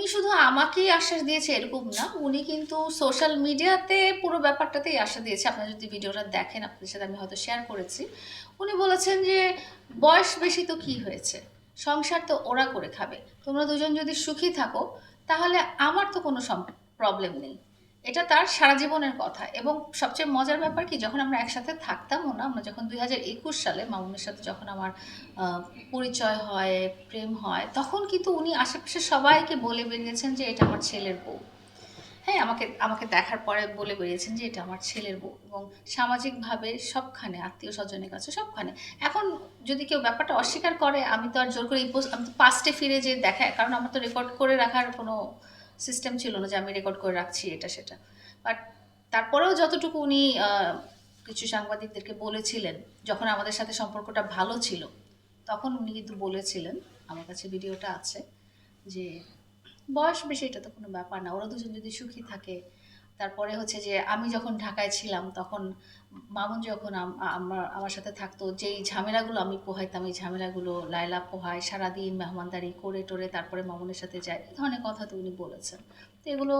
উনি শুধু আমাকেই আশ্বাস দিয়েছে এরকম না, উনি কিন্তু সোশ্যাল মিডিয়াতে পুরো ব্যাপারটাতেই আশ্বাস দিয়েছে। আপনারা যদি ভিডিওটা দেখেন, আপনাদের সাথে আমি হয়তো শেয়ার করেছি। উনি বলেছেন যে, বয়স বেশি তো কি হয়েছে? সংসার তো ওরা করে খাবে। তোমরা দুজন যদি সুখী থাকো, তাহলে আমার তো কোনো প্রবলেম নেই। এটা তার সারা জীবনের কথা। এবং সবচেয়ে মজার ব্যাপার কি, যখন আমরা একসাথে থাকতামও না, আমরা যখন দুই হাজার একুশ সালে মামুনের সাথে যখন আমার পরিচয় হয়, প্রেম হয়, তখন কিন্তু উনি আশেপাশে সবাইকে বলে বেরিয়েছেন যে, এটা আমার ছেলের বউ। হ্যাঁ আমাকে আমাকে দেখার পরে বলে বেরিয়েছেন যে, এটা আমার ছেলের বউ। এবং সামাজিকভাবে সবখানে আত্মীয় স্বজনের কাছে সবখানে। এখন যদি কেউ ব্যাপারটা অস্বীকার করে, আমি তো আর জোর করে আমি তো পাস্টে ফিরে যে দেখায়, কারণ আমার তো রেকর্ড করে রাখার কোনো সিস্টেম ছিল না যে আমি রেকর্ড করে রাখছি এটা, সেটা। বাট তারপরেও যতটুকু উনি কিছু সাংবাদিকদেরকে বলেছিলেন, যখন আমাদের সাথে সম্পর্কটা ভালো ছিল, তখন উনি কিন্তু বলেছিলেন, আমার কাছে ভিডিওটা আছে, যে বয়স বেশি এটা তো কোনো ব্যাপার না, ওরা দুজন যদি সুখী থাকে তারপরে হচ্ছে যে আমি যখন ঢাকায় ছিলাম, তখন মামুন যখন আম- আমার আমার সাথে থাকতো, যেই ঝামেলাগুলো আমি পোহাইতাম, এই ঝামেলাগুলো লায়লা পোহায়, সারাদিন মেহমানদারি করে টোরে তারপরে মামুনের সাথে যায়, এই ধরনের কথা তো উনি বলেছেন। তো এগুলো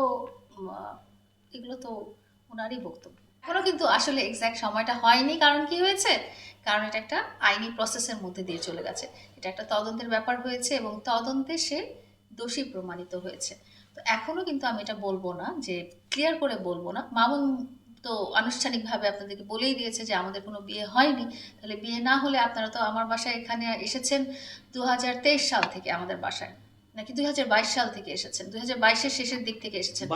এগুলো তো ওনারই বক্তব্য। এখনও কিন্তু আসলে এক্স্যাক্ট সময়টা হয়নি, কারণ কি হয়েছে? কারণ এটা একটা আইনি প্রসেসের মধ্যে দিয়ে চলে গেছে। এটা একটা তদন্তের ব্যাপার হয়েছে এবং তদন্তে সে দোষী প্রমাণিত হয়েছে। তো এখনও কিন্তু আমি এটা বলব না যে ক্লিয়ার করে বলব না। মামুন তো আনুষ্ঠানিকভাবে আপনাদেরকে বলেই দিয়েছে যে আমাদের কোনো বিয়ে হয়নি। তাহলে বিয়ে না হলে আপনারা তো আমার বাসায় এখানে এসেছেন দুহাজার তেইশ সাল থেকে আমাদের বাসায়। নাকি দুই হাজার বাইশ সাল থেকে এসেছেন দুই হাজার বাইশের শেষের দিক থেকে এসেছেন।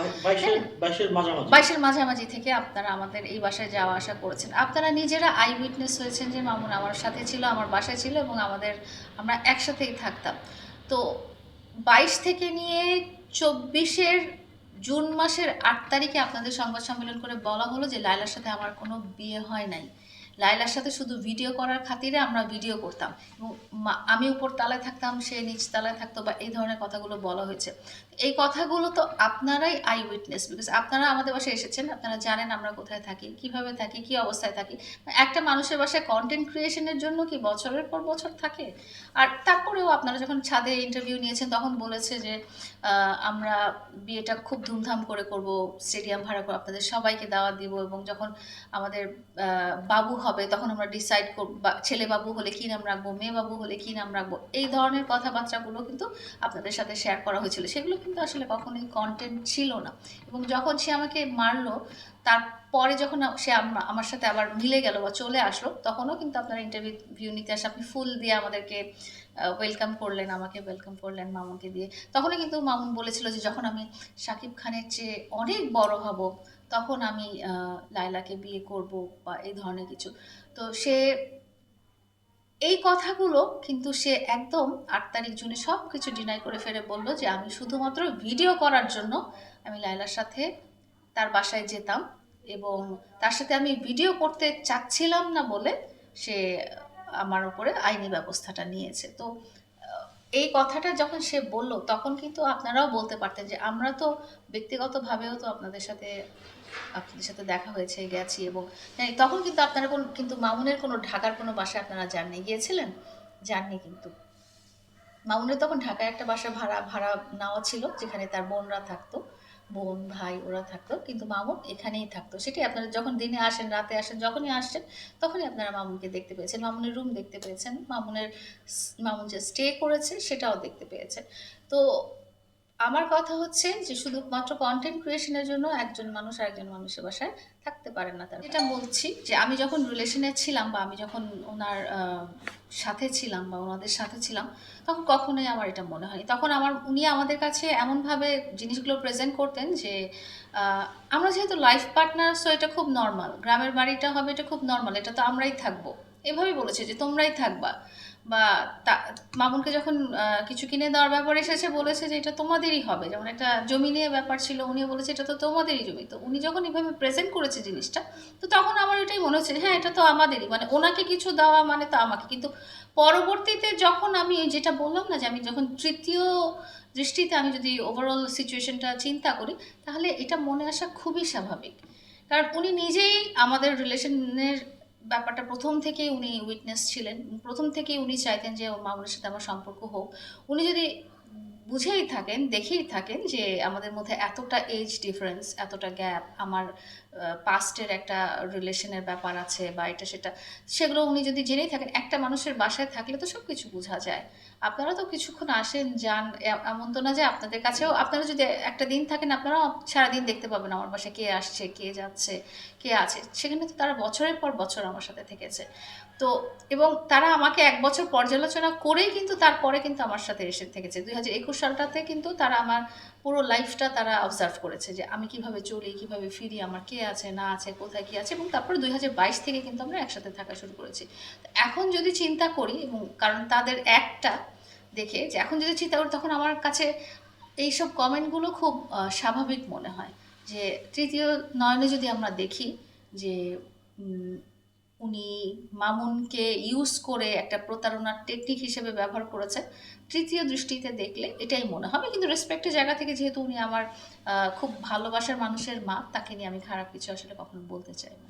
বাইশের মাঝামাঝি। থেকে আপনারা আমাদের এই বাসায় যাওয়া আসা করেছেন। আপনারা নিজেরা আই উইটনেস হয়েছেন যে মামুন আমার সাথে ছিল আমার বাসায় ছিল এবং আমাদের আমরা একসাথেই থাকতাম। তো বাইশ থেকে নিয়ে চব্বিশের জুন মাসের আট তারিখে আপনাদের সংবাদ সম্মেলন করে বলা হলো যে লায়লার সাথে আমার কোনো বিয়ে হয় নাই। লায়লার সাথে শুধু ভিডিও করার খাতিরে আমরা ভিডিও করতাম। এবং আমি উপর তালায় থাকতাম, সে নিচ তালায় থাকতো বা এই ধরনের কথাগুলো বলা হয়েছে। এই কথাগুলো তো আপনারাই আই উইটনেস বিকজ আপনারা আমাদের বাসায় এসেছেন, আপনারা জানেন আমরা কোথায় থাকি, কীভাবে থাকি, কি অবস্থায় থাকি। একটা মানুষের বাসায় কন্টেন্ট ক্রিয়েশনের জন্য কি বছরের পর বছর থাকে? আর তারপরেও আপনারা যখন ছাদে ইন্টারভিউ নিয়েছেন, তখন বলেছে যে আমরা বিয়েটা খুব ধুমধাম করে করব স্টেডিয়াম ভাড়া করে আপনাদের সবাইকে দাওয়াত দিব এবং যখন আমাদের বাবু হবে, তখন আমরা ডিসাইড করব, বা- ছেলে বাবু হলে কি নাম রাখব মেয়ে বাবু হলে কি নাম রাখব, এই ধরনের কথাবার্তাগুলো কিন্তু আপনাদের সাথে শেয়ার করা হয়েছিল। সেগুলো কিন্তু আসলে কখনোই কন্টেন্ট ছিল না। এবং যখন সে আমাকে মারলো তারপরে যখন সে আম- আমার সাথে আবার মিলে গেল বা চলে আসলো, তখনও কিন্তু আপনারা ইন্টারভিউ নিতে আসে। আপনি ফুল দিয়ে আমাদেরকে ওয়েলকাম করলেন, আমাকে ওয়েলকাম করলেন, মামুনকে দিয়ে। তখনই কিন্তু মামুন বলেছিল যে, যখন আমি শাকিব খানের চেয়ে অনেক বড় হব, তখন আমি লায়লাকে বিয়ে করব বা এই ধরনের কিছু। তো সে, এই কথাগুলো কিন্তু সে একদম আট তারিখ জুনে সব কিছু ডিনাই করে ফেলে বলল যে, আমি শুধুমাত্র ভিডিও করার জন্য আমি লায়লার সাথে তার বাসায় যেতাম এবং তার সাথে আমি ভিডিও করতে চাচ্ছিলাম না বলে সে আমার উপরে আইনি ব্যবস্থাটা নিয়েছে। তো এই কথাটা যখন সে বলল তখন কিন্তু আপনারাও বলতে পারতেন যে আমরা তো ব্যক্তিগতভাবেও তো আপনাদের সাথে আপনাদের সাথে দেখা হয়েছে গেছি এবং হ্যাঁ, তখন কিন্তু আপনারা কোন কিন্তু মামুনের কোনো ঢাকার কোনো বাসায় আপনারা যাননি গিয়েছিলেন? যাননি কিন্তু। মামুনের তখন ঢাকায় একটা বাসা ভাড়া ভাড়া নেওয়া ছিল যেখানে তার বোনরা থাকতো। বোন, ভাই ওরা থাকতো, কিন্তু মামুন এখানেই থাকতো। সেটি আপনারা যখন দিনে আসেন, রাতে আসেন, যখনই আসছেন, তখনই আপনারা মামুনকে দেখতে পেয়েছেন। মামুনের রুম দেখতে পেয়েছেন। মামুনের, মামুন যে স্টে করেছে, সেটাও দেখতে পেয়েছেন। তো আমার কথা হচ্ছে যে শুধুমাত্র কন্টেন্ট ক্রিয়েশনের জন্য একজন মানুষ আর একজন মানুষের বাসায় থাকতে পারে না তার। এটা বলছি যে আমি যখন রিলেশনে ছিলাম বা আমি যখন ওনার সাথে ছিলাম বা ওনাদের সাথে ছিলাম, তখন কখনোই আমার এটা মনে হয়নি। তখন আমার, উনি আমাদের কাছে এমনভাবে জিনিসগুলো প্রেজেন্ট করতেন যে আমরা যেহেতু লাইফ পার্টনার সো এটা খুব নর্মাল গ্রামের বাড়িটা হবে, এটা খুব নর্মাল এটা তো আমরাই থাকব। এভাবেই বলেছে যে তোমরাই থাকবা। বা মামুনকে যখন কিছু কিনে দেওয়ার ব্যাপার এসেছে, বলেছে যে এটা তোমাদেরই হবে। যেমন একটা জমি নিয়ে ব্যাপার ছিল, উনিও বলেছে এটা তো তোমাদেরই জমি। তো উনি যখন এভাবে প্রেজেন্ট করেছে জিনিসটা, তো তখন আমার এটাই মনে হচ্ছে হ্যাঁ এটা তো আমাদেরই। মানে ওনাকে কিছু দেওয়া মানে তো আমাকে। কিন্তু পরবর্তীতে যখন আমি যেটা বললাম না যে, আমি যখন তৃতীয় দৃষ্টিতে আমি যদি ওভারঅল সিচুয়েশনটা চিন্তা করি, তাহলে এটা মনে আসা খুবই স্বাভাবিক। কারণ উনি নিজেই আমাদের রিলেশনের ব্যাপারটা প্রথম থেকেই উনি উইটনেস ছিলেন। প্রথম থেকেই উনি চাইতেন যে মামুনের সাথে আমার সম্পর্ক হোক। উনি যদি বুঝেই থাকেন, দেখেই থাকেন যে আমাদের মধ্যে এতটা এজ ডিফারেন্স এতটা গ্যাপ আমার পাস্টের একটা রিলেশনের ব্যাপার আছে বা এটা সেটা, সেগুলো উনি যদি জেনেই থাকেন, একটা মানুষের বাসায় থাকলে তো সব কিছু বোঝা যায়। আপনারা তো কিছুক্ষণ আসেন, যান এমন তো না যে আপনাদের কাছেও, আপনারা যদি একটা দিন থাকেন, আপনারাও সারাদিন দেখতে পাবেন আমার বাসায় কে আসছে, কে যাচ্ছে, কে আছে। সেখানে তো তারা বছরের পর বছর আমার সাথে থেকেছে। তো, এবং তারা আমাকে এক বছর পর্যালোচনা করেই কিন্তু তারপরে কিন্তু আমার সাথে এসে থেকেছে। দুই হাজার একুশ সালটাতে কিন্তু তারা আমার পুরো লাইফটা তারা অবজার্ভ করেছে যে আমি কীভাবে চলি, কীভাবে ফিরি, আমার কে আছে, না আছে, কোথায় কি আছে এবং তারপরে দুই হাজার বাইশ থেকে কিন্তু আমরা একসাথে থাকা শুরু করেছি। এখন যদি চিন্তা করি এবং কারণ তাদের একটা দেখে যে এখন যদি চিন্তা করি তখন আমার কাছে এইসব কমেন্টগুলো খুব স্বাভাবিক মনে হয়। যে তৃতীয় নয়নে যদি আমরা দেখি যে উনি মামুনকে ইউজ করে একটা প্রতারণার টেকনিক হিসেবে ব্যবহার করেছে তৃতীয় দৃষ্টিতে দেখলে এটাই মনে হবে, কিন্তু রেসপেক্টের জায়গা থেকে যেহেতু উনি আমার খুব ভালোবাসার মানুষের মা, তাকে নিয়ে আমি খারাপ কিছু আসলে কখনো বলতে চাই না।